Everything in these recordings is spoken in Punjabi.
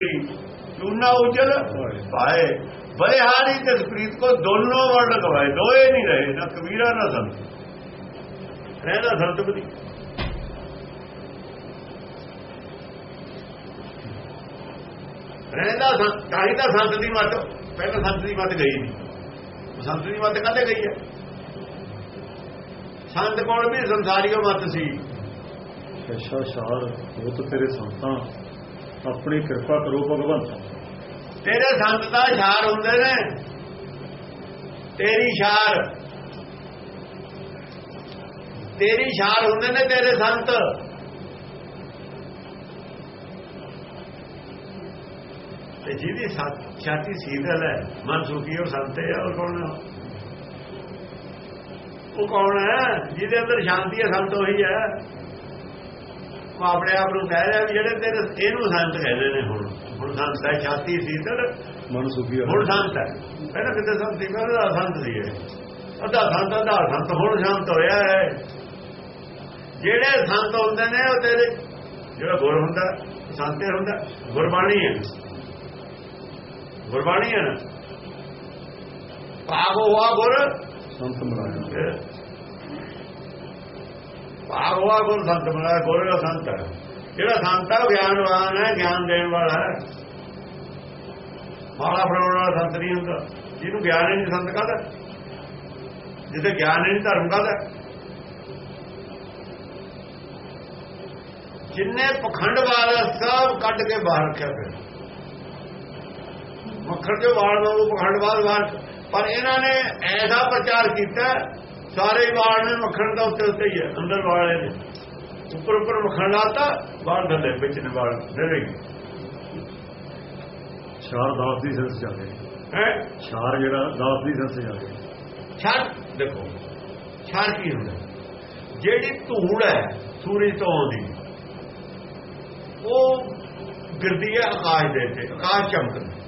ਚੂਨਾ ਉਜਲ ਪਾਏ। ਬਲਿਹਾਰੀ ਤੇ ਪ੍ਰੀਤ ਕੋ ਦੋਨੋਂ ਵਰਡ ਗਵਾਏ। ਦੋਏ ਨਹੀਂ ਰਹੇ, ਨਾ ਕਬੀਰਾ, ਨਾ ਸੰਤ। ਰਹਿਦਾ ਸੰਤ ਬਦੀ ਰਹਿਦਾ ਸੰਤ ਕਾਹੀ ਤਾਂ ਸੰਤ ਦੀ ਮੱਤ, ਪਹਿਲਾਂ ਸੰਤ ਦੀ ਮੱਤ ਗਈ ਨਹੀਂ। ਸੰਤ ਦੀ ਮੱਤ ਕਦੇ ਗਈ ਹੈ? ਸੰਤ ਕੋਲ ਵੀ ਸੰਸਾਰੀਓ ਮੱਤ ਸੀ। ਅੱਛਾ ਸ਼ਾਰ ਉਹ ਤਾਂ ਤੇਰੇ ਸੰਤਾਂ। ਆਪਣੀ ਕਿਰਪਾ ਕਰੋ ਭਗਵੰਤ। ਤੇਰੇ ਸੰਤ ਦਾ ਛਾਰ ਹੁੰਦੇ ਨੇ। ਤੇਰੀ ਛਾਰ। ਤੇਰੀ ਛਾਰ ਹੁੰਦੇ ਨੇ ਤੇਰੇ ਸੰਤ। ਤੇ ਜਿਹਦੀ ਸਾ- ਛਾਤੀ ਸੀਧਲ ਹੈ, ਮਨ ਸੁਖੀ ਉਹ ਸੰਤ ਹੈ, ਉਹ ਕੌਣ ਹੈ? ਉਹ ਕੌਣ ਹੈ? ਜਿਹਦੇ ਅੰਦਰ ਸ਼ਾਂਤੀ ਹੈ, ਸੰਤ ਉਹੀ ਹੈ। ਉਹ ਆਪਣੇ ਆਪ ਨੂੰ ਕਹਿ ਰਿਹਾ ਵੀ ਜਿਹੜੇ ਤੇਰੇ ਇਹਨੂੰ ਸੰਤ ਕਹਿੰਦੇ ਨੇ ਹੁਣ। ਹੁਣ ਸੰਤ ਹੈ ਛਾਤੀ ਸੀਧਲ ਮਨ ਸੁਖੀ ਹੁਣ ਸੰਤ ਹੈ। ਪਹਿਲਾਂ ਕਿਤੇ ਸੰਤ ਸੀ ਪਹਿਲਾਂ ਸੰਤ ਸੀ ਅੱਧਾ ਸੰਤ ਅੱਧਾ ਸੰਤ ਹੁਣ ਸ਼ਾਂਤ ਹੋਇਆ ਹੈ। ਜਿਹੜੇ ਸੰਤ ਹੁੰਦੇ ਨੇ ਉਹ ਤੇਰੇ ਜਿਹੜਾ ਗੁਰ ਹੁੰਦਾ ਸੰਤੇ ਹੁੰਦਾ ਗੁਰਬਾਣੀ ਹੈ। ਗੁਰਬਾਣੀ ਹੈ ਨਾ। ਭਾਗ ਹੋਆ ਗੁਰ। ਸੰਤ ਮਰਾਇਆ। ਭਾਗਵਾ ਗੁਰ ਸੰਤ ਬਣਾ ਗੁਰ ਦਾ ਸੰਤ ਹੈ? ਜਿਹੜਾ ਸੰਤ ਹੈ ਉਹ ਗਿਆਨਵਾਨ ਹੈ, ਗਿਆਨ ਦੇਣ ਵਾਲਾ ਹੈ। ਮਾਲਾ ਫੜਾਉਣ ਵਾਲਾ ਸੰਤ ਨਹੀਂ ਹੁੰਦਾ। ਜਿਹਨੂੰ ਗਿਆਨ ਨਹੀਂ ਸੰਤ ਕਹਦਾ। ਜਿੱਥੇ ਗਿਆਨ ਨਹੀਂ ਧਰਮ ਕਹਦਾ। ਜਿੰਨੇ ਪਖੰਡ ਵਾਲਾ ਸਭ ਕੱਢ ਕੇ ਬਾਹਰ ਰੱਖਿਆ ਫਿਰ। ਮੱਖਰ ਦੇ ਵਾਲ ਵਾਂਗੂ ਪਖੰਡਵਾਦ ਵਾਲ ਪਰ ਇਹਨਾਂ ਨੇ ਐਸਾ ਪ੍ਰਚਾਰ ਕੀਤਾ ਸਾਰੇ ਹੀ ਵਾਲ ਨੇ ਮੱਖਣ ਦਾ ਉੱਤੇ ਉੱਤੇ ਹੀ ਹੈ ਅੰਦਰ ਵਾਲੇ ਨੇ। ਉੱਪਰ ਉੱਪਰ ਮੱਖਣ ਲਾਤਾ ਵਾਲ ਥੱਲੇ ਵਿੱਚ ਨੇ ਵਾਲ ਨਰੇ ਸ਼ਾਰ ਦਾਸ ਦੀ ਸੰਸ ਜਾਵੇ ਹੈ? ਸ਼ਾਰ ਜਿਹੜਾ ਦਾਸ ਦੀ ਸੰਸ ਜਾਵੇ ਛੜ ਦੇਖੋ ਛੜ ਕੀ ਹੁੰਦਾ? ਜਿਹੜੀ ਧੂੜ ਹੈ ਸੂਰਜ ਤੋਂ ਆਉਂਦੀ ਉਹ ਗਿਰਦੀ ਹੈ ਆਕਾਸ਼ ਦੇ ਤੇ ਆਕਾਸ਼ ਚਮਕਦਾ।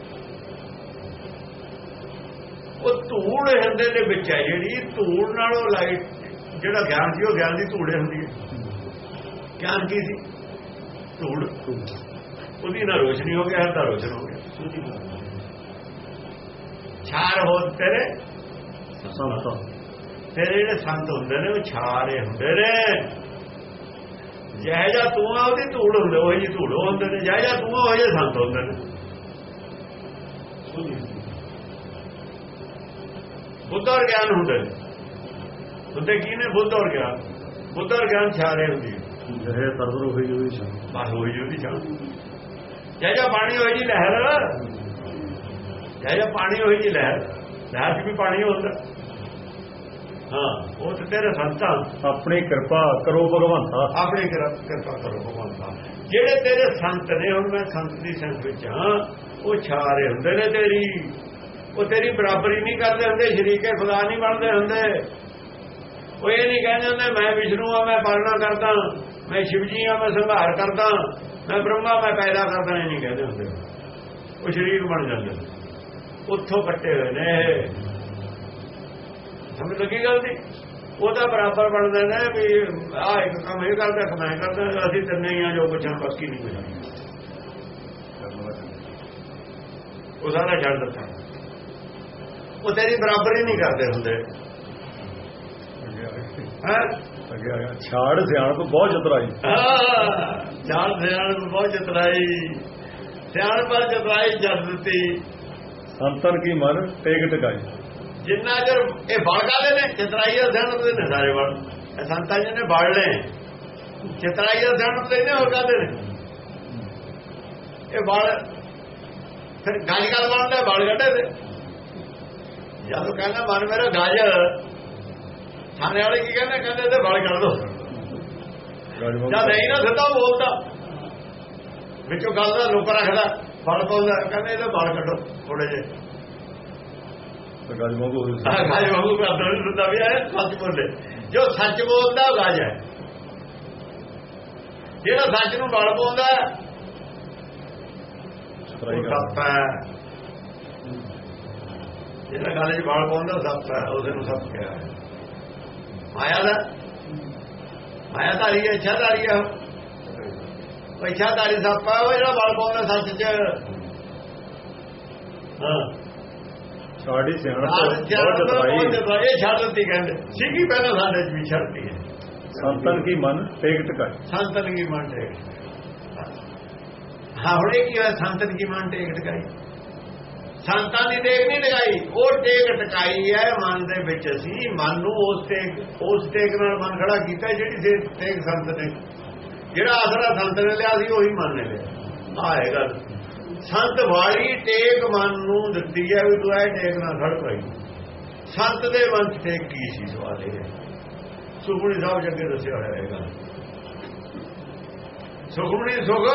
ਉਹ ਧੂੜ ਹਿਰਦੇ ਦੇ ਵਿੱਚ ਹੈ ਜਿਹੜੀ ਧੂੜ ਨਾਲੋਂ ਲਾਈਟ ਜਿਹੜਾ ਗਿਆਨ ਸੀ ਉਹ ਗਿਆਨ ਦੀ ਧੂੜੇ ਹੁੰਦੀ ਹੈ। ਗਿਆਨ ਕੀ ਸੀ? ਧੂੜ। ਉਹਦੀ ਨਾਲ ਰੋਸ਼ਨੀ ਹੋ ਗਿਆ ਹਰ ਰੋਸ਼ਨ ਹੋ ਗਿਆ। ਛਾਰ ਹੋ ਤੇਰੇ? ਸੰਤ। ਤੇਰੇ ਜਿਹੜੇ ਸੰਤ ਹੁੰਦੇ ਨੇ ਉਹ ਛਾਰੇ ਹੁੰਦੇ ਨੇ। ਜਿਹੇ ਜਾਂ ਤੂੰ ਆ ਉਹਦੀ ਧੂੜ ਹੁੰਦੇ ਉਹ ਜੀ ਧੂੜ ਹੁੰਦੇ ਨੇ। ਜਿਹੇ ਜਾਂ ਤੂੰ ਆ ਉਹ ਜਿਹੇ ਸੰਤ ਹੁੰਦੇ ਨੇ। ਬੁੱਧ ਔਰ ਗਿਆਨ ਹੁੰਦੇ ਨੇ। ਹੁੰਦੇ ਕੀ ਨੇ ਬੁੱਧ ਔਰ ਗਿਆਨ। ਬੁੱਧ ਔਰ ਗਿਆਨ ਛਾਰੇ ਹੁੰਦੀ ਹੈ। ਜਿਹੇ ਤਰਦਰ ਹੋਈ ਹੋਈ ਸ਼ਾਨ ਬਸ ਹੋਈ ਉਹਦੀ ਚਾਹ ਜਿਹੇ ਜਾਂ ਪਾਣੀ ਹੋਈ ਜੀ ਲਹਿਰ। ਜਿਹੇ ਜਾਂ ਪਾਣੀ ਹੋਈ ਜੀ ਲਹਿਰ। ਲਹਿਰ 'ਚ ਵੀ ਪਾਣੀ ਹੁੰਦਾ। ਹਾਂ ਉਹ ਤੇ ਤੇਰੇ ਸੰਤਾਂ। ਆਪਣੀ ਕਿਰਪਾ ਕਰੋ ਭਗਵੰਤਾ। ਆਪਣੇ ਕਿਰ- ਕਿਰਪਾ ਕਰੋ ਭਗਵਾਨ ਸਾਹਿਬ ਜਿਹੜੇ ਤੇਰੇ ਸੰਤ ਨੇ ਹੁਣ ਮੈਂ ਸੰਤ ਦੀ ਸੰਗਤ ਵਿੱਚ ਹਾਂ ਉਹ ਛਾਰੇ ਹੁੰਦੇ ਨੇ ਤੇਰੀ। ਉਹ ਤੇਰੀ ਬਰਾਬਰੀ ਨਹੀਂ ਕਰਦੇ ਹੁੰਦੇ, ਸ਼ਰੀਕੇ ਖੁਦਾ ਨਹੀਂ ਬਣਦੇ ਹੁੰਦੇ। ਉਹ ਇਹ ਨਹੀਂ ਕਹਿੰਦੇ ਹੁੰਦੇ, ਮੈਂ ਵਿਸ਼ਨੂੰ ਆ, ਮੈਂ ਪਾਲਣਾ ਕਰਦਾ, ਮੈਂ ਸ਼ਿਵ ਜੀ ਆ, ਮੈਂ ਸੰਭਾਰ ਕਰਦਾ, ਮੈਂ ਬ੍ਰਹਮਾ, ਮੈਂ ਪੈਦਾ ਕਰਦਾ, ਇਹ ਨਹੀਂ ਕਹਿੰਦੇ ਹੁੰਦੇ। ਉਹ ਸ਼ਰੀਕ ਬਣ ਜਾਂਦੇ ਉੱਥੋਂ ਕੱਟੇ ਹੋਏ ਨੇ ਸਮਝ ਲੱਗੀ ਗੱਲ ਦੀ? ਉਹਦਾ ਬਰਾਬਰ ਬਣਦੇ ਨੇ ਵੀ ਆ ਇੱਕ ਕੰਮ ਇਹ ਕਰਦਾ, ਇੱਕ ਮੈਂ ਕਰਦਾ, ਅਸੀਂ ਤਿੰਨੇ ਹੀ ਆ ਜੋ ਕੁਛ ਪੱਕੀ ਨਹੀਂ ਕੁਛ ਉਹ ਸਾਰਾ ਛੱਡ ਦਿੱਤਾ। ਉਹ ਤੇਰੀ ਬਰਾਬਰੀ ਨਹੀਂ ਕਰਦੇ ਹੁੰਦੇ। ਹੈ? ਛਾੜ ਸਿਆਣਪ ਬਹੁਤ ਜਤਰਾਈ। ਜਾਣ ਸਿਆਣ ਨੂੰ ਬਹੁਤ ਜਤਰਾਈ। ਸਿਆਣ ਜਤਰਾਈ ਜਦ ਦਿੱਤੀ। ਸੰਤਨ ਕੀ ਮਨ ਟੇਕ ਟਕਾਈ। ਜਿੰਨਾ ਚਿਰ ਇਹ ਬਲ ਕਾਦੇ ਨੇ ਚਤਰਾਈ ਦਾ ਸਿਆਣ ਦੇ ਨੇ ਸਾਰੇ ਇਹ ਸੰਤਾਂ ਜੀ ਨੇ ਬਲ ਨੇ ਚਤਰਾਈ ਦਾ ਸਿਆਣ ਦੇ ਨੇ ਹੋਰ ਕਾਦੇ ਨੇ। ਇਹ ਬਲ ਫਿਰ ਗਾਜ ਗੱਲ ਬਣਦਾ ਬਲ ਕੱਢੇ ਤੇ ਜਦੋਂ ਕਹਿੰਦਾ ਮਨ ਮੇਰਾ ਗਾਜ ਥਾਣੇ ਵਾਲੇ ਕੀ ਕਹਿੰਦੇ? ਕਹਿੰਦੇ ਤੇ ਬਲ ਕੱਢ ਦੋ। ਜਦ ਨਹੀਂ ਨਾ ਸਿੱਧਾ ਬੋਲਦਾ। ਵਿੱਚੋਂ ਗੱਲ ਦਾ ਲੋਕ ਰੱਖਦਾ ਬਲ ਪਾਉਂਦਾ। ਕਹਿੰਦੇ ਇਹਦੇ ਬਲ ਕੱਢੋ ਥੋੜੇ ਜਿਹੇ। ਗਾਜ ਵਾਂਗੂ ਗਾਜ ਵਾਂਗੂ ਕਰਦਾ ਨਹੀਂ ਹੁੰਦਾ ਵੀ ਇਹ ਸੱਚ ਬੋਲੇ। ਜੋ ਸੱਚ ਬੋਲਦਾ ਉਹ ਗਾਜ ਹੈ। ਜਿਹੜਾ ਸੱਚ ਨੂੰ ਬਲ ਪਾਉਂਦਾ ਜਤਰਾਈ ਉਹ ਕਰ ਸੱਪ ਹੈ। ਜਿਹੜਾ ਗੱਲ 'ਚ ਬਲ ਪਾਉਂਦਾ ਉਹ ਸੱਪ ਹੈ ਉਹਦੇ ਨੂੰ ਸੱਪ ਕਿਹਾ ਹੈ ਮਾਇਆ ਦਾ ਮਾਇਆ ਧਾਰੀ ਹੈ ਇੱਛਾ ਧਾਰੀ ਹੈ ਪੈਛਾਦਾਰੀ ਸਾਪਾ ਉਹ ਜਿਹੜਾ ਬਲ ਪਾਉਂਦਾ ਸੱਚ 'ਚ ਹਾਂ ਸਾਡੀ ਸਿਆਣਪ ਆਹ ਬਹੁਤ ਜਦ ਜਤਾਈ ਇਹ ਛੱਡ ਦਿੱਤੀ ਕਹਿੰਦੇ ਸੀਗੀ ਪਹਿਲਾਂ ਸਾਡੇ 'ਚ ਵੀ ਛੱਡਤੀ ਹੈ ਸੰਤਨ ਕੀ ਮਨ ਟੇਕ ਟਕਾਈ ਸੰਤਨ ਕੀ ਮਨ ਟੇਕ ਹਾਂ ਹੁਣ ਇਹ ਕੀ ਹੋਇਆ ਸੰਤਨ ਕੀ ਮਨ ਟੇਕ ਟਕਾਈ ਸੰਤਾਂ ਦੀ ਟੇਕ ਨਹੀਂ ਟਕਾਈ ਉਹ ਟੇਕ ਟਕਾਈ ਹੈ, ਮਨ ਦੇ ਵਿੱਚ ਅਸੀਂ। ਮਨ ਨੂੰ ਉਸ ਟੇਕ ਉਸ ਟੇਕ ਨਾਲ ਮਨ ਖੜਾ ਕੀਤਾ, ਜਿਹੜੀ ਦੇ ਟੇਕ ਸੰਤ ਨੇ। ਜਿਹੜਾ ਆਸਰਾ ਸੰਤ ਨੇ ਲਿਆ ਸੀ, ਉਹੀ ਮਨ ਨੇ ਲਿਆ। ਆਹ ਗੱਲ। ਸੰਤ ਵਾਲੀ ਟੇਕ ਮਨ ਨੂੰ ਦਿੱਤੀ ਹੈ, ਵੀ ਤੂੰ ਇਹ ਟੇਕ ਨਾਲ ਖੜ ਪਾਈ ਸੰਤ ਦੇ ਮਨ ਟੇਕ ਕੀ ਸੀ ਸਵਾਲ ਇਹ? ਸੁਖਮਣੀ ਸਾਹਿਬ ਜੀ ਦੱਸਿਆ ਹੋਇਆ ਹੈ ਗੱਲ। ਸੁਖਮਣੀ ਸੁਖ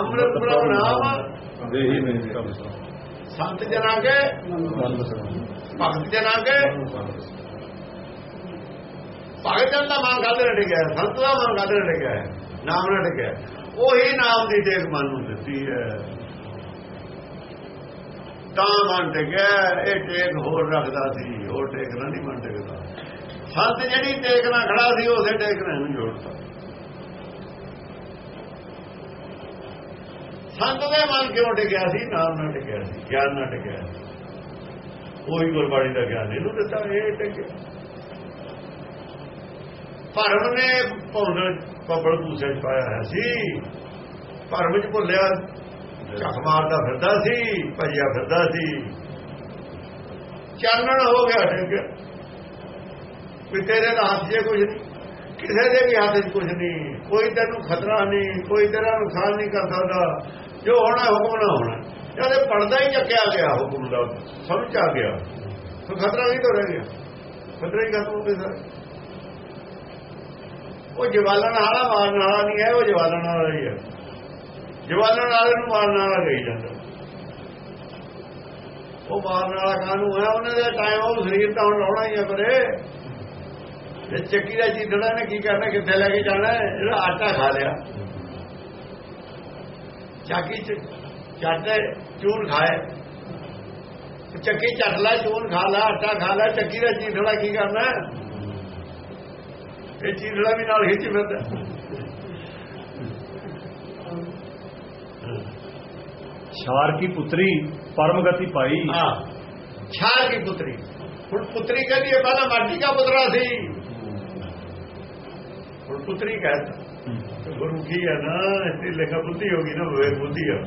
ਅੰਮ੍ਰਿਤ ਪ੍ਰਭ ਨਾਮ ਦੇਹੀ ਨੇ ਕੰਮ ਸੰਤ ਜਨਾਂ ਕੇ ਭਗਤ ਜਨਾਂ ਕੇ ਭਗਤ ਜਨ ਦਾ ਮਨ ਨਾਲ ਟਿਕਿਆ ਹੈ? ਸੰਤ ਦਾ ਮਨ ਨਾਲ ਟਿਕਿਆ ਹੈ? ਨਾਮ ਟਿਕਿਆ ਹੈ। ਉਹੀ ਨਾਮ ਦੀ ਦੇਖ ਮਨ ਨੂੰ ਦਿੱਤੀ ਹੈ। ਤਾਂ ਮਨ ਟਿਕਿਆ ਇਹ ਟੇਕ ਹੋਰ ਰੱਖਦਾ ਸੀ। ਹੋਰ ਟੇਕ ਨਹੀਂ ਮਨ ਟਿਕਦਾ। ਸੰਤ ਜਿਹੜੀ ਟੇਕ ਨਾਲ ਖੜਾ ਸੀ ਉਸੇ ਟੇਕ ਨਾਲ ਜੋੜਦਾ ਸੰਤ ਦੇ ਮਨ ਕਿਉਂ ਟਿਕਿਆ ਸੀ? ਨਾਮ ਨਾਲ ਟਿਕਿਆ ਸੀ, ਗਿਆਨ ਨਾਲ ਟਿਕਿਆ ਸੀ। ਉਹੀ ਗੁਰਬਾਣੀ ਦਾ ਗਿਆਨ ਇਹਨੂੰ ਦਿੱਤਾ, ਇਹ ਟਿਕਿਆ ਭਰਮ ਨੇ ਭੁੱਲ ਪਬਲ ਪੂਸੇ ਚ ਪਾਇਆ ਹੋਇਆ ਸੀ। ਭਰਮ ਚ ਭੁੱਲਿਆ ਚੱਕ ਮਾਰਦਾ ਫਿਰਦਾ ਸੀ, ਭਜਿਆ ਫਿਰਦਾ ਸੀ। ਚਾਨਣ ਹੋ ਗਿਆ ਟਿਕ ਵੀ ਤੇਰੇ ਦਾ ਹੱਥ 'ਚ ਕੁਝ ਨਹੀਂ, ਕਿਸੇ ਦੇ ਵੀ ਹੱਥ 'ਚ ਕੁਝ ਨਹੀਂ, ਕੋਈ ਤੈਨੂੰ ਖਤਰਾ ਨਹੀਂ, ਕੋਈ ਤੇਰਾ ਨੁਕਸਾਨ ਨਹੀਂ ਕਰ ਸਕਦਾ। ਜੋ ਹੋਣਾ ਹੁਕਮ ਨਾ ਹੋਣਾ। ਜਦ ਪਰਦਾ ਹੀ ਚੱਕਿਆ ਗਿਆ ਹੁਕਮ ਦਾ। ਸਮਝ ਆ ਗਿਆ। ਤਾਂ ਖਤਰਾ ਨਹੀਂ ਤਾਂ ਰਹਿ ਗਿਆ। ਖਤਰਾ ਹੀ ਖਤਮ ਹੋ ਗਿਆ ਸਾਰਾ। ਉਹ ਜਵਾਲਣ ਵਾਲਾ ਮਾਰਨ ਵਾਲਾ ਨਹੀਂ ਹੈ, ਉਹ ਜਵਾਲਣ ਵਾਲਾ ਹੀ ਹੈ। ਜਵਾਲਣ ਵਾਲੇ ਨੂੰ ਮਾਰਨ ਵਾਲਾ ਗਈ ਜਾਂਦਾ। ਉਹ ਮਾਰਨ ਵਾਲਾ ਕਾਹਨੂੰ ਹੈ? ਉਹਨਾਂ ਦਾ ਟਾਈਮ ਉਹ ਸਰੀਰ ਤਾਂ ਹੁਣ ਲਾਉਣਾ ਹੀ ਹੈ ਪਰੇ। ਜੇ ਚੱਕੀ ਦਾ ਚੀਦੜਾ ਨੇ ਕੀ ਕਰਨਾ, ਕਿੱਥੇ ਲੈ ਕੇ ਜਾਣਾ ਹੈ? ਜਿਹੜਾ ਆਟਾ ਖਾ ਲਿਆ। ਚਾਕੀ ਚ ਚੱਟ ਚੂਨ ਖਾਏ ਚੱਕੀ ਚੱਟ ਲੈ ਚੂਨ ਖਾ ਲੈ ਆਟਾ ਖਾ ਲੈ ਚੱਕੀ ਦਾ ਚੀਦੜਾ ਕੀ ਕਰਨਾ ਹੈ? ਇਹ ਚੀਦੜਾ ਵੀ ਨਾਲ ਖਿੱਚ ਫਿਰਦਾ ਛਾਰ ਕੀ ਪੁੱਤਰੀ ਪਰਮ ਗਤੀ ਪਾਈ ਹਾਂ ਛਾਰ ਕੀ ਪੁੱਤਰੀ ਹੁਣ ਪੁੱਤਰੀ ਕਹਿੰਦੀ ਹੈ ਪਹਿਲਾਂ ਮਾਟੀ ਦਾ ਪੁੱਤਰਾ ਸੀ ਹੁਣ ਪੁੱਤਰੀ ਕਹਿੰਦਾ ਗੁਰੂ ਕੀ ਹੈ ਨਾ ਇਸੇ ਲਿਖਾ ਬੁੱਧੀ ਹੋਗੀ ਨਾ ਵਿਵੇਕ ਬੁੱਧੀ ਹੈ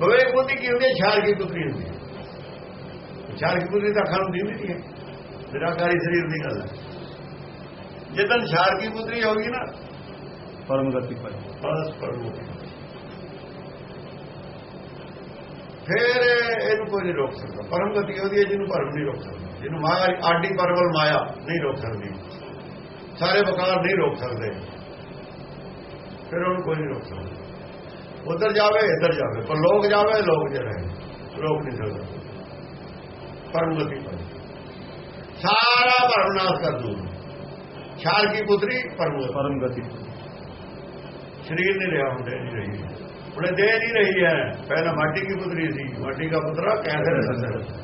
ਵਿਵੇਕ ਬੁੱਧੀ ਕੀ ਹੁੰਦੀ ਹੈ ਛਾਰ ਕੀ ਪੁੱਤਰੀ ਹੁੰਦੀ ਹੈ ਛਾਰ ਕੀ ਪੁੱਤਰੀ ਤਾਂ ਨੂੰ ਦਿੰਦੀ ਨਹੀਂ ਹੈ। ਨਿਰਾਕਾਰੀ ਸਰੀਰ ਦੀ ਗੱਲ ਹੈ ਜਦੋਂ ਛਾਰ ਕੀ ਪੁੱਤਰੀ ਹੋਗੀ ਨਾ ਪਰਮ ਗਤੀ ਪਾਈ ਬਸ ਪਰਮੋ ਫਿਰ ਇਹਨੂੰ ਕੋਈ ਨਹੀਂ ਰੋਕ ਸਕਦਾ। ਪਰਮ ਗਤੀ ਉਹਦੀ ਹੈ ਜਿਹਨੂੰ ਪਰਮ ਨਹੀਂ ਰੋਕ ਸਕਦਾ। ਜਿਹਨੂੰ ਮਾਇਆ ਆਡੀ ਪਰਵਲ ਮਾਇਆ ਨਹੀਂ ਰੋਕ ਸਕਦੀ। ਸਾਰੇ ਵਕਾਰ ਨਹੀਂ ਰੋਕ ਸਕਦੇ। ਫਿਰ ਉਹਨੂੰ ਕੋਈ ਨਹੀਂ ਰੋਕ ਸਕਦਾ। ਉਧਰ ਜਾਵੇ ਇੱਧਰ ਜਾਵੇ। ਪਰ ਲੋਕ ਜਾਵੇ ਲੋਕ ਜਿਹੜੇ ਰੋਕ ਨਹੀਂ ਸਕਦਾ। ਪਰਮ ਗਤੀ ਪਾਈ। ਸਾਰਾ ਭਰਮ ਨਾਸ਼ ਕਰ ਦੂ। ਛਾਲ ਕੀ ਪੁੱਤਰੀ? ਪਰਮ। ਪਰਮ ਗਤੀ। ਸਰੀਰ ਨਹੀਂ ਰਿਹਾ ਹੁੰਦੇ ਨਹੀਂ ਰਹੀ। ਉਹਨੇ ਦੇਹ ਨਹੀਂ ਰਹੀ ਹੈ। ਪਹਿਲਾਂ ਮਾਟੀ ਕੀ ਪੁੱਤਰੀ ਸੀ? ਮਾਟੀ ਦਾ ਪੁੱਤਰਾ ਕੈਸੇ ਰਹਿ ਸਕਦਾ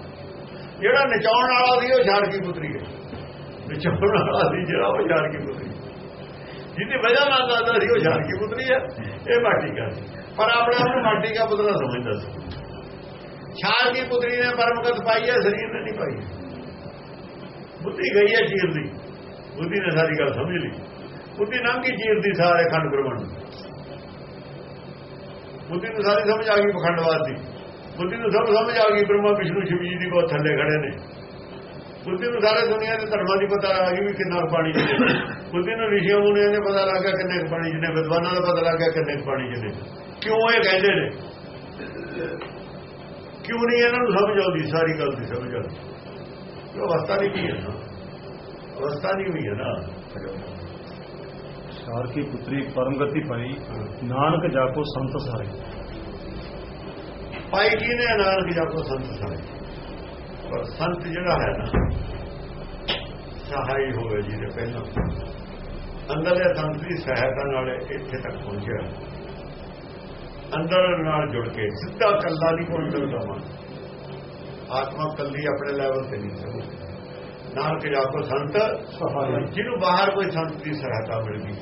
ਜਿਹੜਾ ਨਚਾਉਣ ਵਾਲਾ ਸੀ ਉਹ ਛਾੜ ਕੀ ਪੁੱਤਰੀ ਹੈ? ਨਚਾਉਣ ਵਾਲਾ ਸੀ ਜਿਹੜਾ ਉਹ ਛਾੜ ਕੀ ਪੁੱਤਰੀ। ਜਿਹਦੀ ਵਜ੍ਹਾ ਨਾਲ ਦਾਦਾ ਸੀ ਉਹ ਛਾੜ ਕੀ ਪੁੱਤਰੀ ਹੈ ਇਹ ਮਾਟੀ ਦਾ ਸੀ। ਪਰ ਆਪਣੇ ਆਪ ਨੂੰ ਮਾਟੀ ਦਾ ਪੁੱਤਰਾ ਸਮਝਦਾ ਸੀ। ਛਾੜ ਕੀ ਪੁੱਤਰੀ ਨੇ ਪਰਮਗਤ ਪਾਈ ਹੈ, ਸਰੀਰ ਨੇ ਨਹੀਂ ਪਾਈ। ਬੁੱਧੀ ਗਈ ਹੈ ਚੀਰ ਦੀ। ਬੁੱਧੀ ਨੇ ਸਾਰੀ ਗੱਲ ਸਮਝ ਲਈ। ਬੁੱਧੀ ਨੰਗੀ ਚੀਰ ਦੀ ਸਾਰੇ ਖੰਡ ਪ੍ਰਵਣ ਬੁੱਧੀ ਨੂੰ ਸਾਰੀ ਸਮਝ ਆ ਗਈ ਪਖੰਡਵਾਦ ਦੀ। ਬੁੱਧੀ ਨੂੰ ਸਭ ਸਮਝ ਆ ਗਈ, ਬ੍ਰਹਮਾ, ਵਿਸ਼ਨੂੰ, ਸ਼ਿਵ ਜੀ ਦੀ ਬਹੁਤ ਥੱਲੇ ਖੜੇ ਨੇ। ਬੁੱਧੀ ਨੂੰ ਸਾਰੇ ਦੁਨੀਆ ਦੇ ਧਰਮਾਂ ਦੀ ਪਤਾ ਲੱਗ ਗਈ ਵੀ ਕਿੰਨਾ ਕੁ ਪਾਣੀ ਚ ਨੇ। ਬੁੱਧੀ ਨੂੰ ਰਿਸ਼ੀਆਂ ਮੁਨੀਆਂ ਨੇ ਪਤਾ ਲੱਗ ਗਿਆ ਕਿੰਨੇ ਕੁ ਪਾਣੀ ਚ ਨੇ ਵਿਦਵਾਨਾਂ ਦਾ ਪਤਾ ਲੱਗ ਗਿਆ ਕਿੰਨੇ ਕੁ ਪਾਣੀ ਚ ਨੇ ਕਿਉਂ ਇਹ ਕਹਿੰਦੇ ਨੇ? ਕਿਉਂ ਨਹੀਂ ਇਹਨਾਂ ਨੂੰ ਸਮਝ ਆਉਂਦੀ ਸਾਰੀ ਗੱਲ ਦੀ ਸਮਝ ਆਉਂਦੀ? ਇਹ ਅਵਸਥਾ ਨਹੀਂ ਵੀ ਹੈ ਨਾ। ਅਵਸਥਾ ਨਹੀਂ ਹੋਈ ਹੈ ਨਾ। ਛਾਰ ਕੀ ਪੁੱਤਰੀ ਪਰਮ ਗਤੀ ਪਾਈ ਨਾਨਕ ਜਾਕੋ ਸੰਤ ਸਾਰੇ। ਪਾਈ ਜੀ ਨੇ ਨਾਨਕ ਜਾ ਕੋ ਸੰਤ ਸਾਰੇ। ਪਰ ਸੰਤ ਜਿਹੜਾ ਹੈ ਨਾ ਸਹਾਈ ਹੋਵੇ ਜੀ ਦੇ ਪਹਿਲਾਂ। ਅੰਦਰਲੇ ਸੰਤ ਦੀ ਸਹਾਇਤਾ ਨਾਲ ਇੱਥੇ ਤੱਕ ਪਹੁੰਚਿਆ। ਅੰਦਰ ਨਾਲ ਜੁੜ ਕੇ ਸਿੱਧਾ ਕੱਲਾ ਨਹੀਂ ਪਹੁੰਚ ਸਕਦਾ ਮਨ। ਆਤਮਾ ਕੱਲੀ ਆਪਣੇ ਲੈਵਲ ਤੇ ਨਹੀਂ ਸਕਦੀ ਨਾਨਕ ਜਾ ਕੋ ਸੰਤ ਸਹਾਈ ਜਿਹਨੂੰ ਬਾਹਰ ਕੋਈ ਸੰਤ ਦੀ ਸਹਾਇਤਾ ਮਿਲ ਗਈ।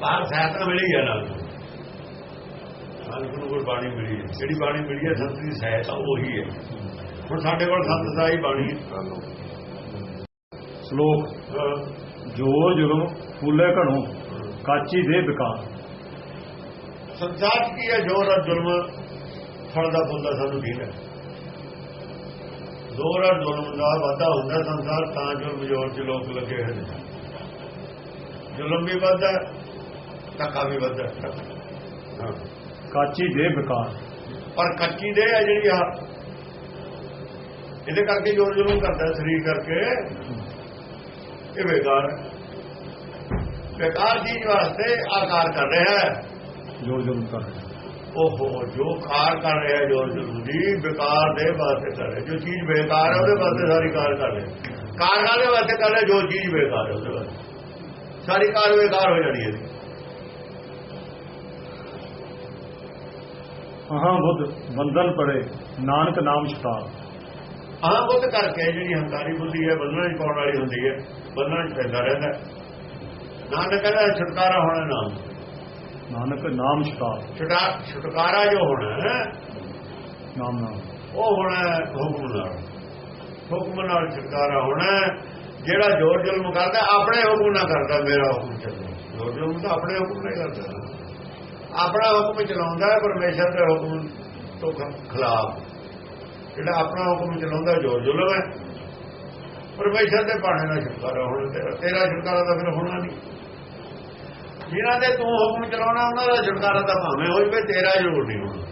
ਬਾਹਰ ਸਹਾਇਤਾ ਮਿਲੀ ਹੈ ਨਾਲ। ਸਾਨੂੰ ਗੁਰਬਾਣੀ ਮਿਲੀ ਹੈ। ਜਿਹੜੀ ਬਾਣੀ ਮਿਲੀ ਹੈ ਸੰਤ ਦੀ ਸਹਾਇਤਾ ਉਹੀ ਹੈ। ਹੁਣ ਸਾਡੇ ਕੋਲ ਸੰਤ ਦਾ ਹੀ। ਬਾਣੀ ਸ਼ਲੋਕ ਜੋ ਜੁਲਮ ਫੂਲੇ ਘਣੋ ਕਾਚੀ ਦੇ ਵਿਕਾਰ। ਸੰਸਾਰ ਕੀ ਹੈ? ਜੋਰ ਔਰ ਜ਼ੁਲਮ ਫਲ ਦਾ ਫੁੱਲ ਦਾ ਸਾਨੂੰ ਹੈ। ਜ਼ੋਰ ਔਰ ਜ਼ੁਲਮ ਦਾ ਵਾਧਾ ਹੁੰਦਾ ਸੰਸਾਰ ਤਾਂ ਜ਼ੁਲਮ ਜ਼ੋਰ 'ਚ ਲੋਕ ਲੱਗੇ ਹੋਏ ਨੇ। ਜ਼ੁਲਮ ਵੀ ਵੱਧਦਾ ਧੱਕਾ ਵੀ ਵੱਧਦਾ। ਹਾਂ ਕਾਚੀ ਦੇ ਵਿਕਾਰ। ਪਰ ਕੱਚੀ ਦੇ ਹੈ ਜਿਹੜੀ ਆ ਇਹਦੇ ਕਰਕੇ ਜ਼ੋਰ ਜ਼ੁਲਮ ਕਰਦਾ ਸਰੀਰ ਕਰਕੇ। ਇਹ ਬੇਕਾਰ ਹੈ। ਬੇਕਾਰ ਚੀਜ਼ ਵਾਸਤੇ ਆਕਾਰ ਕਰ ਰਿਹਾ ਹੈ। ਜੋ ਜੁਲਮ ਕਰ ਰਿਹਾ ਓਹੋ ਜੋ ਕਾਰ ਕਰ ਰਿਹਾ ਜ਼ੋਰ ਜ਼ੁਲਮ ਦੀ ਬੇਕਾਰ ਦੇ ਵਾਸਤੇ ਕਰ ਰਿਹਾ। ਜੋ ਚੀਜ਼ ਬੇਕਾਰ ਹੈ ਉਹਦੇ ਵਾਸਤੇ ਸਾਰੀ ਕਾਰ ਕਰ ਰਿਹਾ। ਕਾਰ ਕਾਹਦੇ ਵਾਸਤੇ ਕਰ ਰਿਹਾ? ਜੋ ਚੀਜ਼ ਬੇਕਾਰ ਹੈ ਉਹਦੇ ਵਾਸਤੇ। ਸਾਰੀ ਕਾਰ ਬੇਕਾਰ ਹੋ ਜਾਣੀ ਹੈ। ਅਹਾਂ ਬੁੱਧ ਬੰਧਨ ਪੜੇ ਨਾਨਕ ਨਾਮ ਛੁਟਾ। ਆਹ ਬੁੱਧ ਕਰਕੇ ਜਿਹੜੀ ਹੰਕਾਰੀ ਬੁੱਧੀ ਹੈ ਬੰਧਨਾਂ 'ਚ ਪਾਉਣ ਵਾਲੀ ਹੁੰਦੀ ਹੈ ਬੰਧਨਾਂ 'ਚ ਪੈਂਦਾ ਰਹਿੰਦਾ। ਨਾਨਕ ਕਹਿੰਦਾ ਛੁਟਕਾਰਾ ਹੋਣਾ ਨਾਮ। ਨਾਨਕ ਨਾਮ ਛੁਟਾ। ਛੁਟਾ ਛੁਟਕਾਰਾ ਜੋ ਹੋਣਾ ਨਾਮ ਨਾਮ। ਉਹ ਹੋਣਾ ਹੁਕਮ ਨਾਲ। ਹੁਕਮ ਨਾਲ ਛੁਟਕਾਰਾ ਹੋਣਾ। ਜਿਹੜਾ ਜੋਰ ਜ਼ੁਲਮ ਕਰਦਾ ਆਪਣੇ ਹੁਕਮ ਨਾਲ ਕਰਦਾ ਮੇਰਾ ਹੁਕਮ ਚੱਲਦਾ। ਜੋਰ ਜ਼ੁਲਮ ਤਾਂ ਆਪਣੇ ਹੁਕਮ ਨਾਲ ਕਰਦਾ। ਆਪਣਾ ਹੁਕਮ ਚਲਾਉਂਦਾ ਹੈ ਪਰਮੇਸ਼ਰ ਦੇ ਹੁਕਮ ਤੋਂ ਖਿਲਾਫ। ਜਿਹੜਾ ਆਪਣਾ ਹੁਕਮ ਚਲਾਉਂਦਾ ਜੋ ਜ਼ੁਲਮ ਹੈ, ਪਰਮੇਸ਼ਰ ਦੇ ਬਾਣੇ ਦਾ ਛੁਟਕਾਰਾ ਹੋਣਾ ਤੇਰਾ ਤੇਰਾ ਛੁਟਕਾਰਾ ਤਾਂ ਫਿਰ ਹੋਣਾ ਨਹੀਂ। ਜਿਨ੍ਹਾਂ ਦੇ ਤੂੰ ਹੁਕਮ ਚਲਾਉਣਾ, ਉਹਨਾਂ ਦਾ ਛੁਟਕਾਰਾ ਤਾਂ ਭਾਵੇਂ ਹੋ ਜਵੇ ਤੇਰਾ ਜ਼ਰੂਰ ਨਹੀਂ ਹੋਣਾ।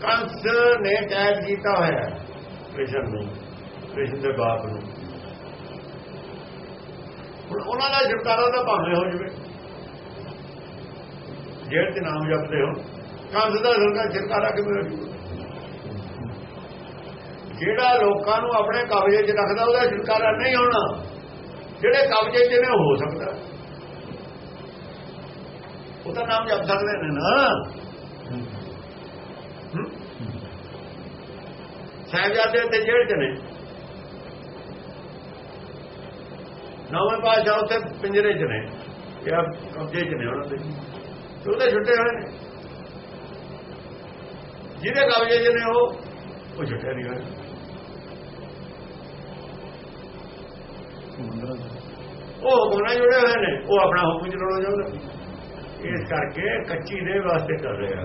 ਕੰਸ ਨੇ ਕੈਦ ਕੀਤਾ ਹੋਇਆ ਕ੍ਰਿਸ਼ਨ ਨੂੰ, ਕ੍ਰਿਸ਼ਨ ਦੇ ਬਾਪ ਨੂੰ। ਹੁਣ ਉਹਨਾਂ ਦਾ ਛੁਟਕਾਰਾ ਤਾਂ ਭਾਵੇਂ ਹੋ ਜਵੇ। ਜੇਲ੍ਹ ਤੇ ਨਾਮ ਜਪਦੇ ਹੋ। ਕੰਸ ਦਾ ਸਰਕਾਰ ਛੁਟਕਾਰਾ ਕਿਵੇਂ ਹੋ ਜਿਹੜਾ ਲੋਕਾਂ ਨੂੰ ਆਪਣੇ ਕਬਜ਼ੇ 'ਚ ਰੱਖਦਾ, ਉਹਦਾ ਛੁਟਕਾਰਾ ਨਹੀਂ ਹੋਣਾ ਜਿਹੜੇ ਕਬਜ਼ੇ 'ਚ ਨੇ, ਉਹ ਹੋ ਸਕਦਾ। ਉਹ ਤਾਂ ਨਾਮ ਜਪ ਸਕਦੇ ਨੇ ਨਾ। ਸਾਹਿਬਜ਼ਾਦੇ ਤੇ ਜੇਲ੍ਹ 'ਚ ਨੇ। ਨੌਵੇਂ ਪਾਸ਼ਾ ਉੱਥੇ ਪਿੰਜਰੇ 'ਚ ਨੇ। ਇਹ ਕਬਜ਼ੇ 'ਚ ਨੇ ਉਹਨਾਂ ਦੇ। ਤੇ ਉਹਦੇ ਛੁੱਟੇ ਹੋਏ ਨੇ। ਜਿਹਦੇ ਕਬਜ਼ੇ 'ਚ ਨੇ ਉਹ ਉਹ ਛੁੱਟੇ ਨਹੀਂ ਹੋਏ। ਉਹ ਹੁਕਮ ਨਾਲ ਜੁੜੇ ਹੋਏ ਨੇ। ਉਹ ਆਪਣਾ ਹੁਕਮ ਚਲਾਉਣਾ ਚਾਹੁੰਦੇ। ਇਸ ਕਰਕੇ ਕੱਚੀ ਦੇ ਵਾਸਤੇ ਕਰ ਰਿਹਾ